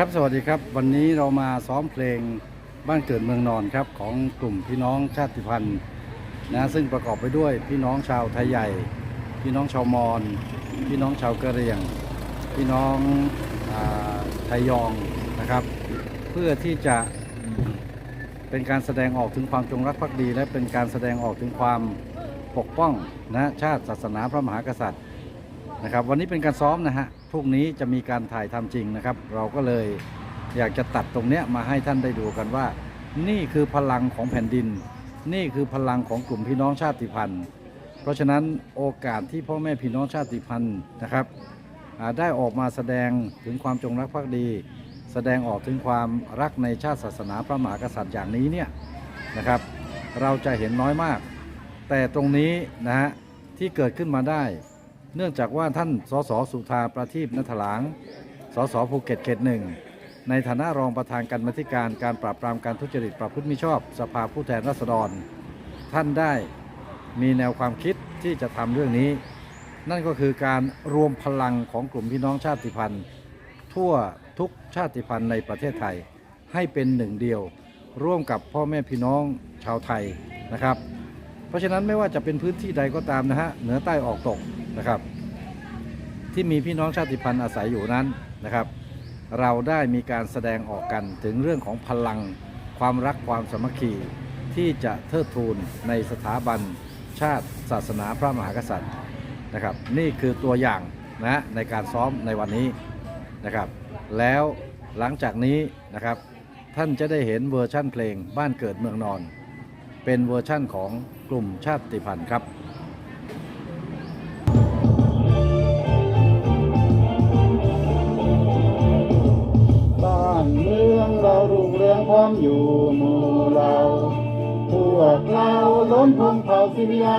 ครับสวัสดีครับ วันนี้เรามาซ้อมเพลงบ้านเกิดเมืองนอนครับของกลุ่มพี่น้องชาติพันธุ์นะซึ่งประกอบไปด้วยพี่น้องชาวไทยใหญ่ พี่น้องชาวมอญพี่น้องชาวกะเหรี่ยง พี่น้องอไทยยองนะครับ เพื่อที่จะเป็นการแสดงออกถึงความจงรักภักดี และเป็นการแสดงออกถึงความปกป้องนะชาติศาสนาพระมหากษัตริย์นะครับ วันนี้เป็นการซ้อมนะฮะ พรุ่งนี้จะมีการถ่ายทำจริงนะครับ เราก็เลยอยากจะตัดตรงเนี้ยมาให้ท่านได้ดูกันว่า นี่คือพลังของแผ่นดิน นี่คือพลังของกลุ่มพี่น้องชาติพันธุ์ เพราะฉะนั้นโอกาสที่พ่อแม่พี่น้องชาติพันธุ์นะครับได้ออกมาแสดงถึงความจงรักภักดี แสดงออกถึงความรักในชาติศาสนาพระมหากษัตริย์อย่างนี้เนี่ยนะครับ เราจะเห็นน้อยมาก แต่ตรงนี้นะฮะที่เกิดขึ้นมาได้ เนื่องจากว่าท่านสสสุธาประทีปนัทหลางสสภูเก็ตเขตหนึ่งในฐานะรองประธานการมธิการการปราบปรามการทุจริตประพฤติมิชอบ สภาผู้แทนราษฎร ท่านได้มีแนวความคิดที่จะทำเรื่องนี้ นั่นก็คือการรวมพลังของกลุ่มพี่น้องชาติพันธุ์ ทั่วทุกชาติพันธุ์ในประเทศไทยให้เป็นหนึ่งเดียว ร่วมกับพ่อแม่พี่น้องชาวไทยนะครับ เพราะฉะนั้นไม่ว่าจะเป็นพื้นที่ใดก็ตามนะฮะเหนือใต้ออกตก นะครับ ที่มีพี่น้องชาติพันธุ์อาศัยอยู่นั้นนะครับ เราได้มีการแสดงออกกันถึงเรื่องของพลัง ความรักความสามัคคีที่จะเทิดทูนในสถาบันชาติศาสนาพระมหากษัตริย์นะครับ นี่คือตัวอย่างนะในการซ้อมในวันนี้นะครับ แล้วหลังจากนี้นะครับ ท่านจะได้เห็นเวอร์ชั่นเพลงบ้านเกิดเมืองนอน เป็นเวอร์ชั่นของกลุ่มชาติพันธุ์ครับ มอยู่หมู่เราพวกเราล้นพงเผาสิวิไล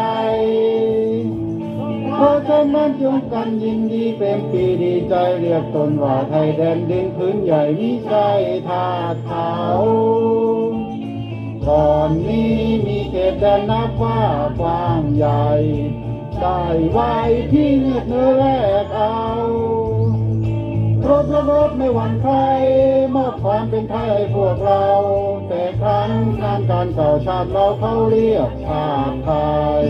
เพราะฉะนั้นจงกันยินดีเป็นปีดีใจเรียกตนว่าไทยแดนดินพื้นใหญ่มิใช่ทาสเขาก่อนนี้มีเขตแดนนับว่ากว้างใหญ่ ได้ไว้ที่เงือกเนื้อแรกเอา ระรบไม่หวั่นใครมอบความเป็นไทยพวกเรา แต่ครั้งงานการเก่าชาติเราเขาเรียกชาติไทย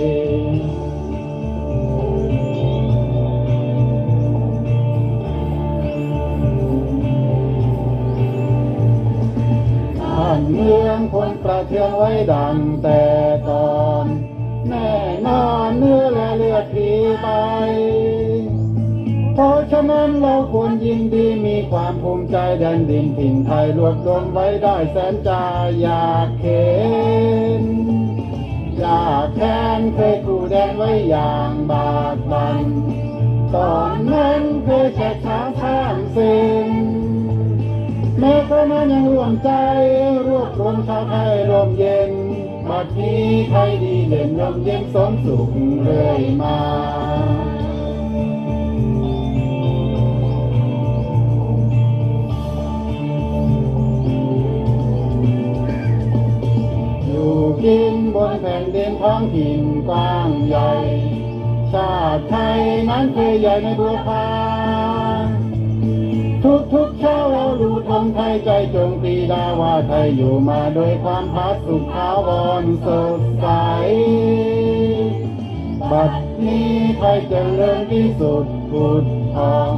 บ้านเมืองคนประเทืองไว้ดังแต่ก่อน แน่นอนเนื้อและเลือดผีไป เพราะฉะนั้นเราควรยินดีมีความภูมิใจแดนดินถิ่นไทยรวบรวมไว้ได้แสนจาอยากเข็นอยากแค้นเคยกูแดนไว้อย่างบากบันตอนนั้นเคยแฉกช้างข้ามเส้นแม้เขานั้นยังร่วมใจรวบรวมชาวไทยรวมเย็นบัดนี้ไทยดีเด่นร่มเย็นสมสุขเรื่อยมา บนแผ่นดินท้องถิ่นกว้างใหญ่ ชาติไทยนั้นเคยใหญ่ในบัวพาทุกทุกเช้าเราดูธงไทยใจจงปีดาว่าไทยอยู่มาโดยความผาสุกขาวรสดใส บัดนี้ไทยเจริญที่สุดพุทธทอง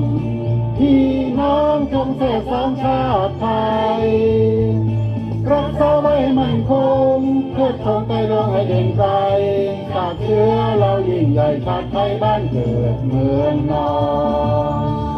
พี่น้องจงเสดสองชาติไทย รักษาไว้มั่นคงเพื่อทงไปลงให้เด่นไกลชากเชื้อเรายิ่งใหญ่ชาติไทยบ้านเกิดเมืองนอน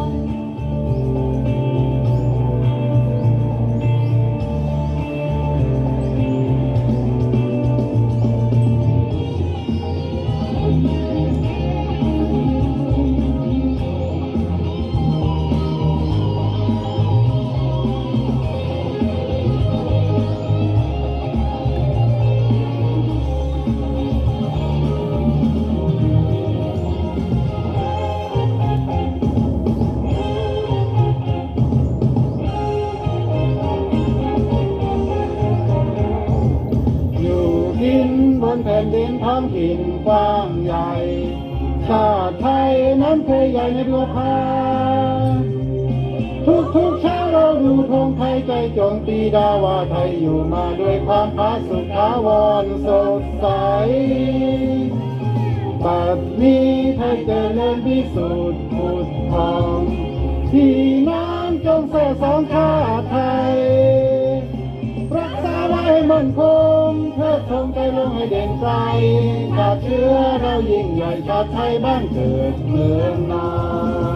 นแผ่นดินท้องถิ่นกว้างใหญ่ชาติไทยนั้นเคยใหญ่ในบัวพาทุกทุกเช้าเราดูธงไทยใจจงตีดาว่าไทยอยู่มาด้วยความผาสุขาวรสดใสบัดนี้ไทยเจริญพิสูจน์พุทธทองที่น้ำจงแส่สองชาติไทย รักษาไว้ให้มั่นคง เทิดทงใจลงให้เด่นใจชาเชื้อเรายิ่งใหญ่ชาติไทยบ้านเกิดเมืองนา